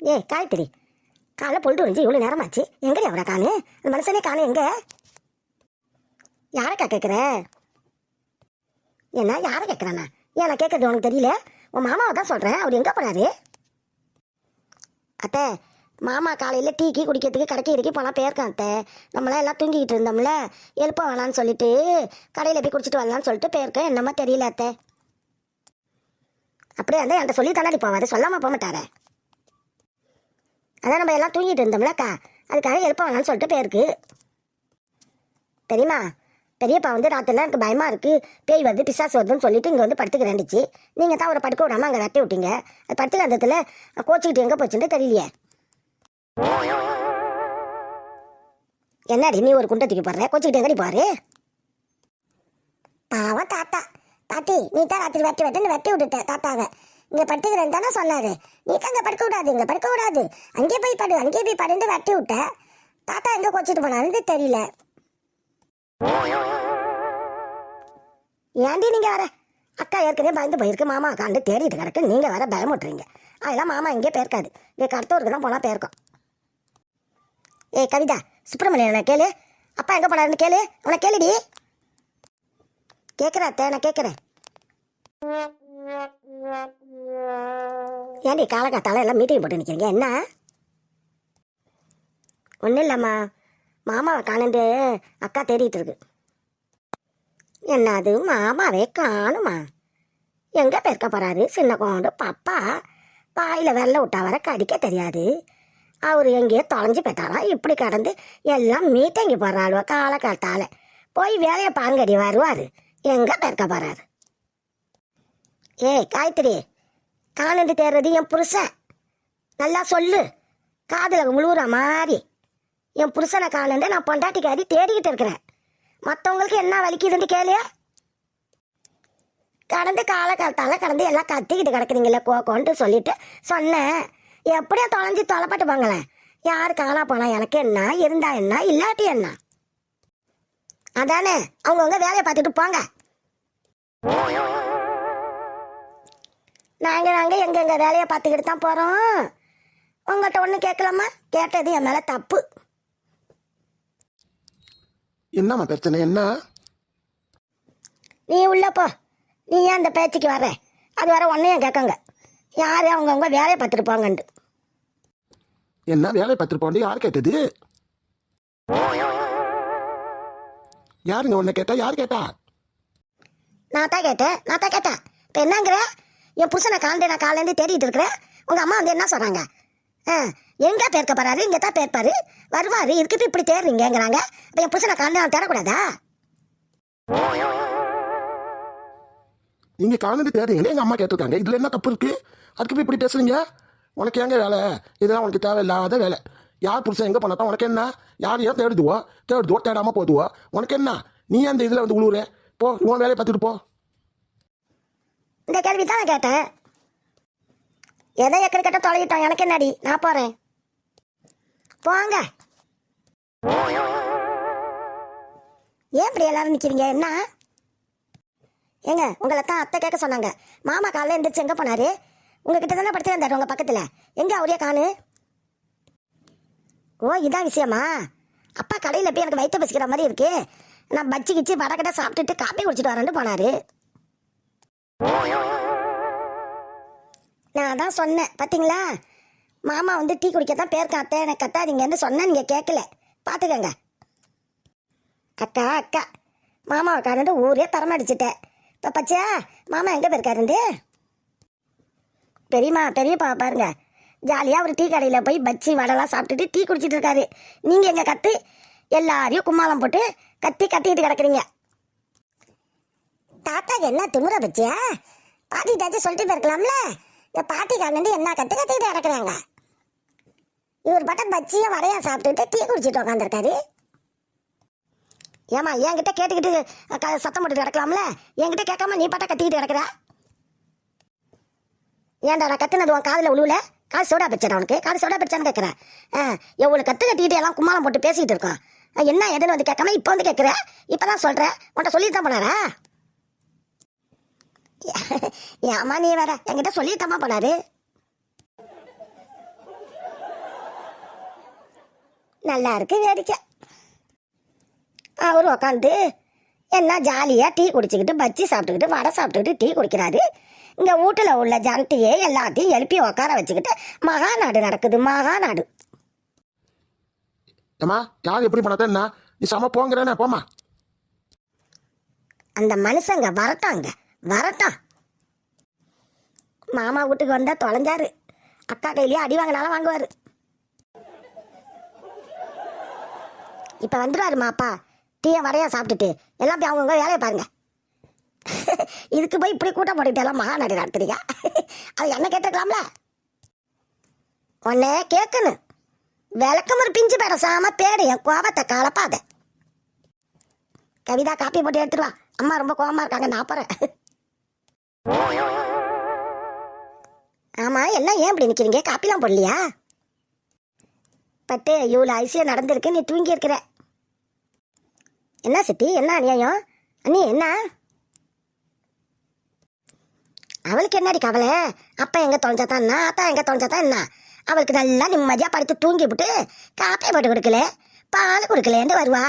ஏ காயத்ரி. காலைல பொழுது விழிஞ்சு இவ்வளோ நேரமாச்சு. எங்கடி அவரை காணு? அந்த மனுஷனே காணு எங்க? யாரக்கா கேட்குற என்ன யாரை கேட்குறானா ஏன் நான் கேட்கறது உனக்கு தெரியல? உன் மாமாவை தான் சொல்கிறேன் அவர் எங்கே போனாரு அத்தை மாமா காலையில் டீ கீ குடிக்கிறதுக்கு கடைக்கு இறக்கி போனால் போயிருக்கான் அத்தை? நம்மளாம் எல்லாம் தூங்கிக்கிட்டு இருந்தோம்ல? எழுப்ப வேணான்னு சொல்லிட்டு கடையில் போய் குடிச்சிட்டு வரலான்னு சொல்லிட்டு போயிருக்கேன் என்னமோ தெரியல அத்தை. அப்படியே அந்த என்கிட்ட சொல்லி தானே போவார். சொல்லாமல் போக மாட்டாரே. அதான் நம்ம எல்லாம் தூங்கிட்டு இருந்தோம்லக்கா அதுக்காக எழுப்ப வேணாம்னு சொல்லிட்டு போயிருக்கு. தெரியுமா பெரியப்பா வந்து ராத்திரிலாம் எனக்கு பயமாக இருக்குது பேய் வருது பிசாசு வருதுன்னு சொல்லிட்டு இங்கே வந்து படுத்துக்கிறேன்டுச்சு நீங்கள் தான் அவரை படுக்க விடாமல் அங்கே வெட்டி விட்டீங்க. அது படுத்துக்கிற அந்த இடத்துல கோச்சிக்கிட்டு எங்கே போச்சுன்னு தெரியலையே. என்னடி நீ ஒரு குண்டை தூக்கி போடுற? கோச்சிக்கிட்டு எங்கடி பாரு பாவம் தாத்தா. பாட்டி நீ தான் ராத்திரி வெட்டி வெட்டுன்னு வெட்டி விட்டுட்ட தாத்தாவை. இங்கே படுத்துக்கிறேன்னு தானே சொன்னாரு. நீ தான் இங்கே படுக்க விடாது இங்கே படுக்க விடாது. அங்கே போய் படு அங்கே போய் படுன்னு வெட்டி விட்ட. தாத்தா எங்கே கொச்சிட்டு போனாருன்னு தெரியல. ஏன்டி நீங்க வர அக்கா ஏற்கனவே பயந்து போயிருக்கு மாமா அக்காண்டு தேடிட்டு கிடக்கு. நீங்க வர பயமுட்டுறீங்க அதெல்லாம் மாமா இங்கே போயிருக்காது இங்கே கடத்தூருக்கு தான் போனால் போயிருக்கோம் ஏய் கவிதா சுப்பிரமணியன் கேளு. அப்பா எங்கே போனாருன்னு கேளு. அவனை கேளுடி. கேட்குறேன் அத்தை நான் கேட்குறேன் ஏன்டி காலகாத்தால எல்லாம் மீட்டிங் போட்டு நிற்கிறீங்க என்ன? ஒன்றும் இல்லைம்மா. மாமாவை காணண்டு அக்கா தேடிட்டு இருக்கு. என்னது? மாமாவே காணுமா? எங்கே பேர்க்க போகிறாரு சின்ன கொண்டு பாப்பா. பாயில் வெள்ளை விட்டா வர கடிக்க தெரியாது. அவர் எங்கேயோ தொலைஞ்சு போயிட்டாரா? இப்படி கடந்து எல்லாம் மீட்டங்கி போடுறாளுவ காலக்காத்தால போய் வேலையை பாங்கடி வருவார். எங்கே பேர்க்க போகிறாரு ஏய் காயத்ரி காணண்டு தேர்றது என் புருஷன். நல்லா சொல்லு. காதில் முழுகுற மாதிரி. என் புருஷனை காணண்டு நான் பொண்டாட்டிக்காரி தேடிக்கிட்டு இருக்கிறேன். மற்றவங்களுக்கு என்ன வலிக்குதுன்னு கேளு கடந்து காலகாலத்தால் கடந்து எல்லாம் கத்திக்கிட்டு கிடக்குறீங்களே கோக்கோன்ட்டு சொல்லிட்டு சொன்னேன். எப்படியோ தொலைஞ்சு தொலைப்பட்டு போங்களேன் யார் காணா போனா எனக்கு என்ன? இருந்தா என்ன? இல்லாட்டி என்ன? அதானே அவங்கவுங்க வேலையை பார்த்துட்டு போங்க. நாங்க நாங்க எங்கெங்க வேலையை பார்த்துக்கிட்டு தான் போறோம். உங்கள்கிட்ட ஒன்றும் கேட்கலாமா? கேட்டது என் மேலே தப்பு. என்னம்மா பிரச்சனை? என்ன? நீ உள்ள போ. நீ ஏன் அந்த பேச்சுக்கு வர? அது வர ஒன்னையும் கேட்கங்க. யார் அவங்கவுங்க வேலையை பார்த்துட்டு போங்கன்ட்டு. என்ன வேலை பார்த்துட்டு போண்டு யார் கேட்டது? யாருங்க உன்னை கேட்டா? யார் கேட்டா? நான் தான் கேட்டேன். நான் தான் கேட்டேன். இப்போ என்னங்கிற? என் புருஷனை காலண்டே நான் காலேருந்து தேடிட்டு இருக்கிறேன். உங்கள் அம்மா வந்து என்ன சொல்கிறாங்க ஆ எங்கே பேர்க்க போகிறாரு இங்கே தான் பேர்ப்பாரு. வருவார் இதுக்கு இப்படி தேடுறீங்கங்கிறாங்க. இப்போ என் புருஷனை காலண்டே நான் தேடக்கூடாதா? நீங்கள் காலேருந்து தேடுறீங்களே எங்கள் அம்மா கேட்டிருக்காங்க. இதில் என்ன தப்பு இருக்குது அதுக்கு போய் இப்படி பேசுறீங்க? உனக்கு எங்கே வேலை? இதெல்லாம் உனக்கு தேவையில்லாத வேலை. யார் புருஷன் எங்கே பண்ணாதான் உனக்கு என்ன? யார் ஏன் தேடுதுவோ? தேடுதுவோ தேடாமல் போதுவோ? உனக்கு என்ன? நீ அந்த இதில் வந்து உழுவுற? போ உன் வேலையை பார்த்துட்டு போ. இந்த கேள்வி தான் நான் கேட்டேன். எதை எக்கடி கட்ட தொலைகிட்டோம் எனக்கு என்னடி? நான் போகிறேன் போங்க. ஏன் இப்படி எல்லாரும் நிற்கிறீங்க என்ன? ஏங்க உங்களை தான் அத்தை கேட்க சொன்னாங்க. மாமா காலையில் எழுந்திரிச்சு எங்கே போனார்? உங்ககிட்ட தானே படுத்து வந்தாரு உங்கள் பக்கத்தில். எங்கே அவரே காணு ஓ இதான் விஷயமா? அப்பா கடையில் போய் எனக்கு வயிற்று பசிக்கிற மாதிரி இருக்கு. நான் பச்சி கிச்சு வடக்கடை சாப்பிட்டுட்டு காப்பி குடிச்சிட்டு வரேன்னு போனார். நான் அதான் சொன்னேன் பார்த்தீங்களா மாமா வந்து டீ குடிக்க தான் பேர் காத்தே எனக்கு கத்தாதீங்கன்னு சொன்னேன் நீங்கள் கேட்கல பார்த்துக்கங்க அக்கா அக்கா. மாமாவை காரண்டு ஊரே தரமடிச்சிட்டேன் இப்போ பச்சையா மாமா எங்கே போயிருக்காருந்து பெரியம்மா பெரியப்பா பாருங்க. ஜாலியாக ஒரு டீ கடையில் போய் பச்சி வடைலாம் சாப்பிட்டுட்டு டீ குடிச்சிட்டு இருக்காரு. நீங்கள் எங்கே கற்று எல்லாரையும் கும்மாளம் போட்டு கத்தி கத்திக்கிட்டு கிடக்குறீங்க. தாத்தாக்கு என்ன திமுற பச்சியா பாட்டிட்டாச்சும் சொல்லிட்டு போயிருக்கலாம்ல? இந்த பாட்டி என்ன கற்று கத்திக்கிட்டு இறக்குறாங்க இவர் பட்டன் பச்சியை வடையா சாப்பிட்டுட்டு டீ குடிச்சிட்டு உட்காந்துருக்காரு ஏமா என்கிட்ட கேட்டுக்கிட்டு சத்தம் போட்டு கிடக்கலாம்ல? என்கிட்ட கேட்காம நீ பாட்டா கத்திக்கிட்டு கிடக்குற? ஏன்டா நான் கத்துனது உன் காதில் உழுவுல? காது சோடா பிடிச்சா உனக்கு? காது சோடா பிடிச்சான்னு கேட்குறேன் ஆ எவ்வளோ கற்று கட்டிக்கிட்டு எல்லாம் கும்மாளம் போட்டு பேசிக்கிட்டு இருக்கோம். ஆ, என்ன எதுன்னு வந்து கேட்காம இப்போ வந்து கேட்குற? இப்போ தான் சொல்கிறேன் உன்ட்ட சொல்லிட்டு தான் போனாரா? ஏமா நீ வேற. என்கிட்ட சொல்லிட்டாமா போனாரு. நல்லா இருக்கு வேடிக்கை. அவர் உக்காந்து என்ன ஜாலியாக டீ குடிச்சிக்கிட்டு பஜ்ஜி சாப்பிட்டுக்கிட்டு வடை சாப்பிட்டுக்கிட்டு டீ குடிக்கிறாரு. இங்கே வீட்டில் உள்ள ஜனத்தையே எல்லாத்தையும் எழுப்பி உட்கார வச்சுக்கிட்டு மகாநாடு நடக்குது மகாநாடு. ஏம்மா யார் எப்படி பண்ணாத என்ன? நீ செம போங்கிறேனே போம்மா. அந்த மனுஷங்க வரட்டாங்க. வரட்டும். மாமா வீட்டுக்கு வந்தா தொலைஞ்சாரு. அக்கா கையிலேயே அடி வாங்கினாலும் வாங்குவாரு. இப்ப வந்துடுவாரு மாப்பா. டீயை வடையா சாப்பிட்டுட்டு. எல்லாம் போய் அவங்கவுங்க வேலையை பாருங்க. இதுக்கு போய் இப்படி கூட்டம் போட்டுக்கிட்டு எல்லாம் மகாநாடு நடத்துறீங்க அது என்ன கேட்டுக்கலாம்ல உன்னே கேட்கணும். விளக்கம் ஒரு பிஞ்சு பேடசாம பேடு. என் கோபத்தை கலப்பாத. கவிதா காப்பி போட்டு எடுத்துருவா அம்மா ரொம்ப கோவமா இருக்காங்க. நான் போறேன். ஏன் இப்படி நிற்கிறீங்க காப்பிலாம் போடலையா? பட்டு இவ்வளோ ஐசியாக நடந்திருக்கு நீ தூங்கி இருக்கிற என்ன சித்தி என்ன அநியாயம்? அண்ணி என்ன? அவளுக்கு என்னடி கவலை? அப்பா எங்கே தொலைஞ்சாதான் என்ன? அத்தா எங்க தொலைஞ்சாதான் என்ன? அவளுக்கு நல்லா நிம்மதியாக படுத்து தூங்கி விட்டு காப்பி போட்டு கொடுக்கல பால் கொடுக்கலேன்னு வருவா.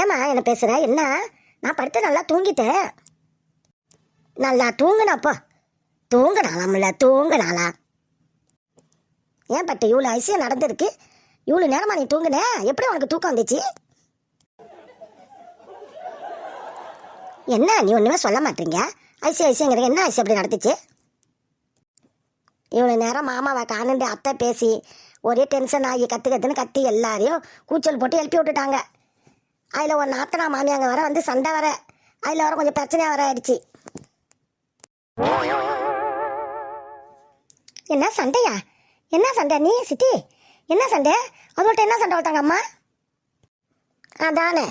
ஏம்மா என்ன பேசுகிற என்ன? நான் படுத்து நல்லா தூங்கிட்டேன். நல்லா தூங்குனப்போ தூங்குனாலாம்ல தூங்குனாளா? ஏன் பட்டு இவ்வளோ ஐசியாக நடந்திருக்கு? இவ்வளோ நேரமா நீ தூங்குன? எப்படி உனக்கு தூக்கம் வந்துச்சு? என்ன நீ ஒன்றுமே சொல்ல மாட்டீங்க? ஐசி ஐசியங்கிறது என்ன ஐசி அப்படி நடந்துச்சு? இவ்வளோ நேரம் மாமாவை காணுண்டு அத்தை பேசி ஒரே டென்ஷன் ஆகி கற்று கத்துன்னு கத்தி எல்லாரையும் கூச்சல் போட்டு எழுப்பி விட்டுட்டாங்க. அதில் ஒரு நாத்தனா மாமியாங்க வர வந்து சண்டை வர. அதில் வர கொஞ்சம் பிரச்சனையாக வர ஆயிடுச்சு. என்ன சண்டையா? என்ன சண்டை? நீ சிட்டி என்ன சண்டை? அவங்கள்ட்ட என்ன சண்டை வளர்த்தாங்க அம்மா? அதானே.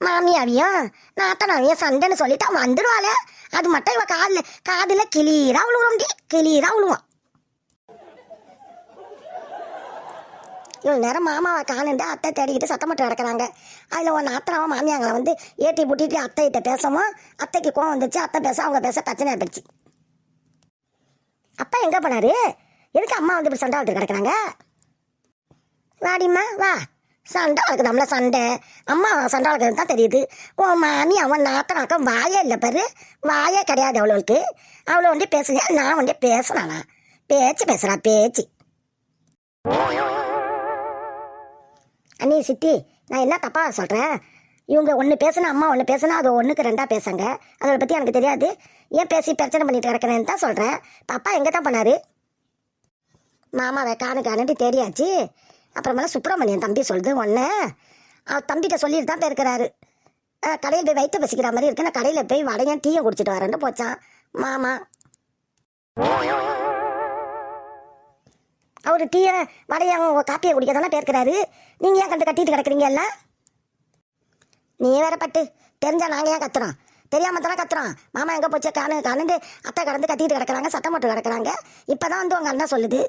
மாமியாவியும் நாத்தனாவியும் சண்டைன்னு சொல்லிட்டு அவன் வந்துடுவாள அது மட்டும் இவள் காதில் காதில் கிளீரா விழுவோம் கிளீரா விழுவான் இவ்வளோ நேரம் மாமாவை காணுண்டு அத்தை தேடிக்கிட்டு சத்தம் மட்டும் கிடக்குறாங்க. அதில் ஒன் அத்தனாவும் மாமியாங்களை வந்து ஏட்டி புட்டிட்டு அத்தைகிட்ட பேசவும் அத்தைக்கு கோவம் வந்துச்சு அத்தை பேச அவங்க பேச பிரச்சனை ஆயிடுச்சு அப்பா எங்கே போனாரு? எதுக்கு அம்மா வந்து இப்படி சண்டை வளர்த்து கிடக்குறாங்க வாடிம்மா வா. சண்டை வளர்க்குது நம்மள சண்டை. அம்மா சண்டை வளர்க்குறது தான் தெரியுது? உன் மாமி அவன் நாத்தனாக்கம் வாயே இல்லை பாரு. வாயே கிடையாது அவளுக்கு அவளை வந்து பேசுங்க. நான் வந்து பேசுனானா? பேச்சு பேசுறா பேச்சு. அண்ணி சித்தி நான் என்ன தப்பா சொல்கிறேன் இவங்க ஒன்று பேசுனா அம்மா ஒன்று பேசுனா அது ஒன்றுக்கு ரெண்டாக பேசுங்க அதை பற்றி எனக்கு தெரியாது. ஏன் பேசி பிரச்சனை பண்ணிட்டு கிடக்கிறேன்னு தான் சொல்கிறேன் பாப்பா எங்கே தான் பண்ணாரு மாமாவை காணு காணுட்டு தெரியாச்சு அப்புறமேல சுப்பிரமணியன் தம்பி சொல்லுது ஒன்று அவர் தம்பிகிட்ட சொல்லிட்டு தான் போயிருக்கிறாரு. கடையில் போய் வயிற்று பசிக்கிற மாதிரி இருக்கு. நான் கடையில் போய் வடையும் டீயை குடிச்சிட்டு வரேன்னு போச்சான் மாமா. அவர் டீயை வடையை காப்பியை குடிக்க தானே போயிருக்கிறாரு. நீங்கள் ஏன் கண்டு கட்டிட்டு கிடக்குறீங்க எல்லாம்? நீ வேற பட்டு. தெரிஞ்சா நாங்கள் ஏன் கத்துறோம் தெரியாம தானே கத்துறோம் மாமா எங்கே போச்சு? காணு காணுண்டு அத்தை கடந்து கத்திட்டு கிடக்குறாங்க சத்தம் போட்டு கிடக்குறாங்க. இப்போதான் வந்து உங்கள் அண்ணன் சொல்லுது.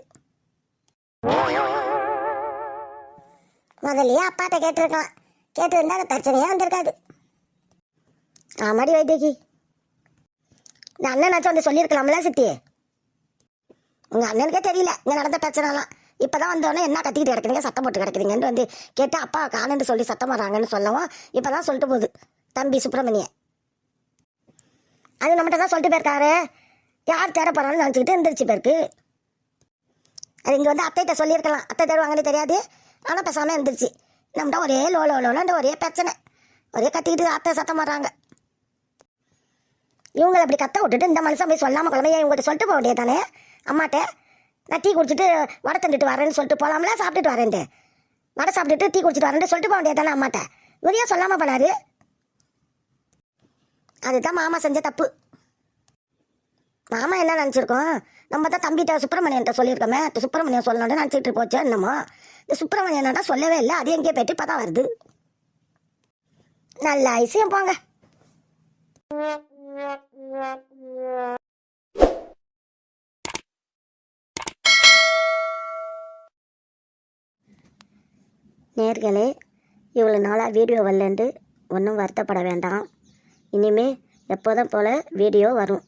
முதல்லயே அப்பாட்ட கேட்டிருக்கலாம். கேட்டிருந்தா அந்த பிரச்சனையே வந்திருக்காது. ஆமாடி வைத்தியகி. இந்த அண்ணனாச்சும் வந்து சொல்லியிருக்கலாம்ல சித்தி உங்கள் அண்ணனுக்கே தெரியல இங்கே நடந்த பிரச்சனைலாம். இப்போதான் வந்தோடனே என்ன கத்திக்கிட்டு கிடக்குறீங்க? சத்தம் போட்டு கிடக்குதுங்கன்னு வந்து கேட்டு அப்பா காணுன்னு சொல்லி சத்தம் போடுறாங்கன்னு சொல்லவும் இப்போ தான் சொல்லிட்டு போகுது. தம்பி சுப்பிரமணியன் அது நம்மகிட்ட தான் சொல்லிட்டு போயிருக்காரு. யார் தேட போகிறான்னு நினச்சிக்கிட்டு எந்திரிச்சு போயிருக்கு. அது இங்கே வந்து அத்தைகிட்ட சொல்லியிருக்கலாம். அத்தை தேடுவாங்கன்னு தெரியாது. ஆனால் பேசாமல் எந்திரிச்சு. நம்மகிட்ட ஒரே லோ லோ லோலோன்ற ஒரே பிரச்சனை. ஒரே கத்திக்கிட்டு அத்தை சத்தம் போடுறாங்க. இவங்களை அப்படி கத்த விட்டுட்டு இந்த மனுஷன் போய் சொல்லாமல் குழந்தைய இவங்கள்ட்ட சொல்லிட்டு போக வேண்டியது தானே அம்மாட்ட நான் டீ குடிச்சிட்டு வடை தந்துட்டு வரேன்னு சொல்லிட்டு போகலாம்ல சாப்பிட்டுட்டு வரேன்ட்டு. வடை சாப்பிட்டுட்டு டீ குடிச்சிட்டு வரேன்ட்டு சொல்லிட்டு போக வேண்டியது தானே அம்மாட்ட இவரையும் சொல்லாமல் போனாரு? அதுதான் மாமா செஞ்ச தப்பு. மாமா என்ன நினச்சிருக்கோம்? நம்ம தான் தம்பிகிட்ட சுப்பிரமணியன்ட்ட சொல்லியிருக்கோமே இந்த சுப்பிரமணியன் சொல்லணும்னு நினச்சிட்டு போச்சு என்னமோ. இந்த சுப்பிரமணியன் சொல்லவே இல்லை அது எங்கேயே போயிட்டு இப்போ தான் வருது. நல்ல ஐசியம் போங்க. நேர்களே இவ்வளோ நாளாக வீடியோ வரலன்ட்டு ஒன்றும் வருத்தப்பட வேண்டாம். இனிமேல் எப்போதும் போல் வீடியோ வரும்.